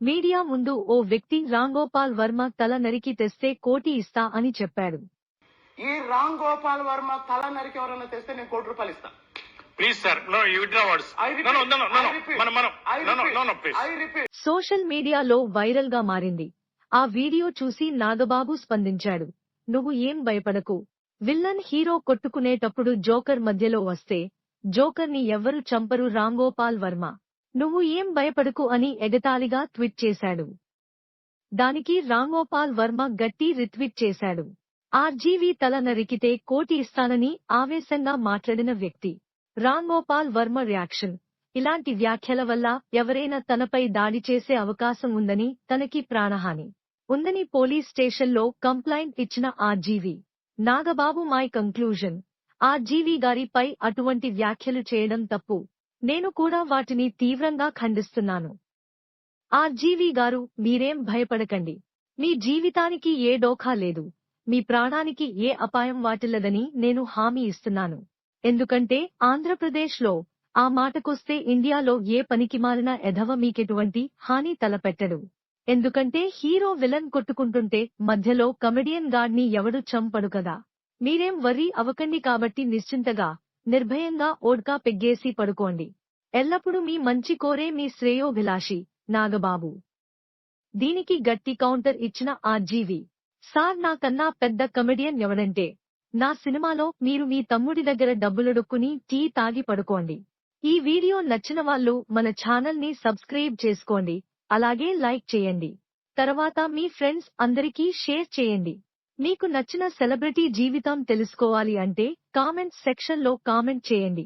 Media ముందు ఓ వ్యక్తి రాంగోపాల్ వర్మ తల నరికి తెస్తే కోటి ఇస్తా అని చెప్పాడు. ఈ రామ్ గోపాల్ వర్మ తల నరికి ఎవరైనా తెస్తే నేను కోటి రూపాయలు ఇస్తా. Please sir no you withdraw words I no no repeat, no no I no repeat, మనం మనం I no no repeat, no no please I repeat. Social మీడియాలో వైరల్గా మారింది. ఆ వీడియో చూసి నాగబాబు స్పందించాడు. నువ్వు ఏం భయపడకు. విల్లన్ హీరో కొట్టుకునేటప్పుడు జోకర్ మధ్యలో వస్తే జోకర్ని ఎవ్వరు చంపరు రాంగోపాల్ వర్మ. నువ్వు ఏం భయపడకు అని ఎగతాళిగా ట్వీట్ చేశాడు. దానికి రాంగోపాల్ వర్మ గట్టి రిట్వీట్ చేశాడు. ఆర్జీవీ తల నరికితే కోటి ఇస్తానని ఆవేశంగా మాట్లాడిన వ్యక్తి. రాంగోపాల్ వర్మ రియాక్షన్. ఇలాంటి వ్యాఖ్యల వల్ల ఎవరైనా తనపై దాడి చేసే అవకాశం ఉందని తనకి ప్రాణహాని. ఉందని పోలీస్ స్టేషన్లో కంప్లైంట్ ఇచ్చిన RGV. Nagababu my conclusion. RGV గారిపై అటువంటి వ్యాఖ్యలు చేయడం తప్పు. నేను కూడా వాటిని తీవ్రంగా ఖండిస్తున్నాను. ఆర్జీవీ గారు మీరేం భయపడకండి. మీ జీవితానికి ఏ డోఖా లేదు. మీ ప్రాణానికి ఏ అపాయం వాటిల్లదని నేను హామీ ఇస్తున్నాను. ఎందుకంటే ఆంధ్రప్రదేశ్లో ఆ మాటకొస్తే ఇండియాలో ఏ పనికిమాలిన ఎధవ మీకెటువంటి హాని తలపెట్టడు. ఎందుకంటే హీరో విలన్ కొట్టుకుంటుంటే మధ్యలో కమెడియన్ గాడ్ని ఎవడు చంపడు కదా. మీరేం వర్రీ అవకండి కాబట్టి నిశ్చింతగా నిర్భయంగా ఓడ్కా పెగ్గేసి పడుకోండి. ఎల్లప్పుడూ మీ మంచి కోరే మీ శ్రేయోభిలాషి నాగబాబు. దీనికి గట్టి కౌంటర్ ఇచ్చిన ఆర్జీవి సార్ నాకన్నా పెద్ద కమెడియన్ ఎవడంటే నా సినిమాలో మీరు మీ తమ్ముడి దగ్గర డబ్బులొడుక్కుని టీ తాగి పడుకోండి. ఈ వీడియో నచ్చిన వాళ్ళు మన ఛానల్ని సబ్స్క్రైబ్ చేసుకోండి అలాగే లైక్ చేయండి. తర్వాత మీ ఫ్రెండ్స్ అందరికీ షేర్ చేయండి. మీకు నచ్చిన సెలబ్రిటీ జీవితం తెలుసుకోవాలి అంటే కామెంట్ సెక్షన్లో కామెంట్ చేయండి.